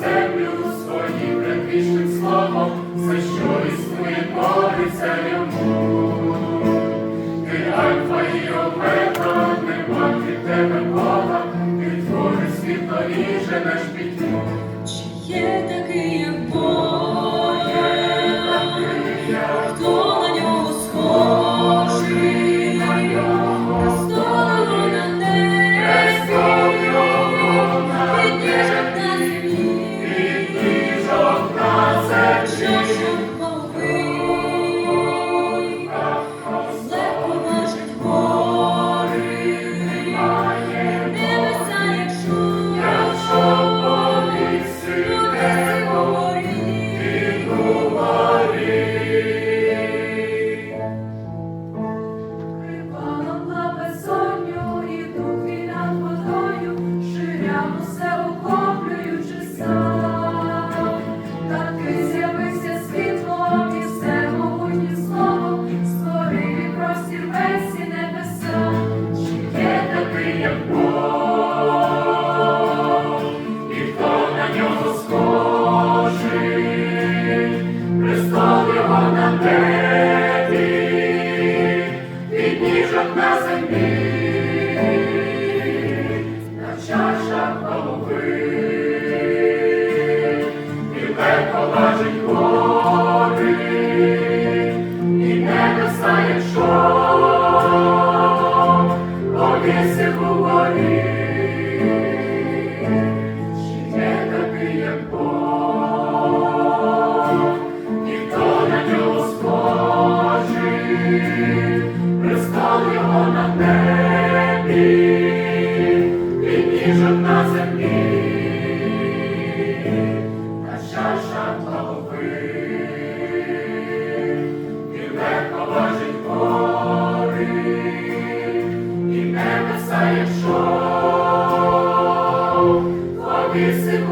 землю своїм прикрішним славам, за що існує, бориться йому.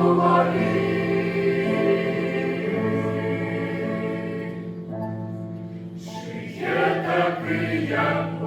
Чи є такий, як